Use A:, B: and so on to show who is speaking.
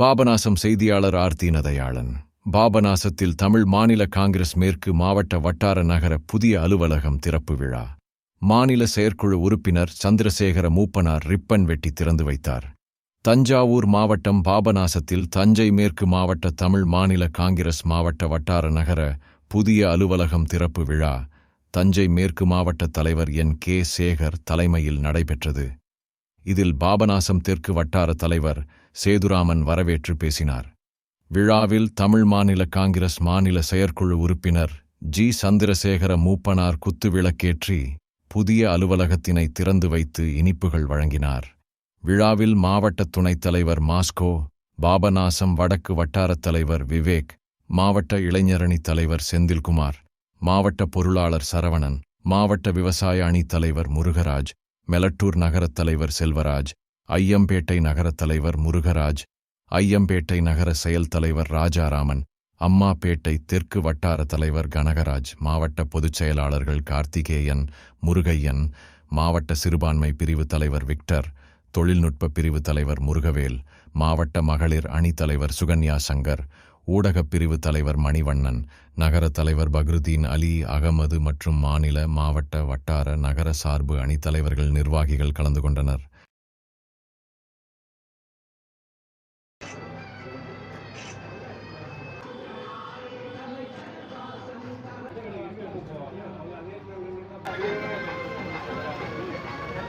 A: பாபநாசம் செய்தியாளர் ஆர்த்தி நதையாளன். பாபநாசத்தில் தமிழ் மாநில காங்கிரஸ் மேற்கு மாவட்ட வட்டார நகர புதிய அலுவலகம் திறப்பு விழா. மாநில செயற்குழு உறுப்பினர் சந்திரசேகர மூப்பனார் ரிப்பன் வெட்டி திறந்து வைத்தார். தஞ்சாவூர் மாவட்டம் பாபநாசத்தில் தஞ்சை மேற்கு மாவட்ட தமிழ் மாநில காங்கிரஸ் மாவட்ட வட்டார நகர புதிய அலுவலகம் திறப்பு விழா. தஞ்சை மேற்கு மாவட்ட தலைவர் என் கே சேகர் தலைமையில் நடைபெற்றது. இதில் பாபநாசம் தெற்கு வட்டார தலைவர் சேதுராமன் வரவேற்று பேசினார். விழாவில் தமிழ் மாநில காங்கிரஸ் மாநில செயற்குழு உறுப்பினர் ஜி. சந்திரசேகர மூப்பனார் குத்துவிளக்கேற்றி புதிய அலுவலகத்தினை திறந்து வைத்து இனிப்புகள் வழங்கினார். விழாவில் மாவட்ட துணைத் தலைவர் மாஸ்கோ பாபநாசம் வடக்கு வட்டாரத் தலைவர் விவேக் மாவட்ட இளைஞரணி தலைவர் செந்தில்குமார் மாவட்ட பொருளாளர் சரவணன் மாவட்ட விவசாய அணித் தலைவர் முருகராஜ் மெலட்டூர் நகரத் தலைவர் செல்வராஜ் ஐயம்பேட்டை நகரத் தலைவர் முருகராஜ் ஐயம்பேட்டை நகர செயல் தலைவர் ராஜாராமன் அம்மாப்பேட்டை தெற்கு வட்டார தலைவர் கனகராஜ் மாவட்ட பொதுச் செயலாளர்கள் கார்த்திகேயன் முருகையன் மாவட்ட சிறுபான்மை பிரிவு தலைவர் விக்டர் தொழில்நுட்ப பிரிவு தலைவர் முருகவேல் மாவட்ட மகளிர் அணி தலைவர் சுகன்யா சங்கர் ஊடகப் பிரிவு தலைவர் மணிவண்ணன் நகர தலைவர் பக்ருதீன் அலி அகமது மற்றும் மாநில மாவட்ட வட்டார நகர சார்பு அணித்தலைவர்கள் நிர்வாகிகள் கலந்து கொண்டனர் Thank you.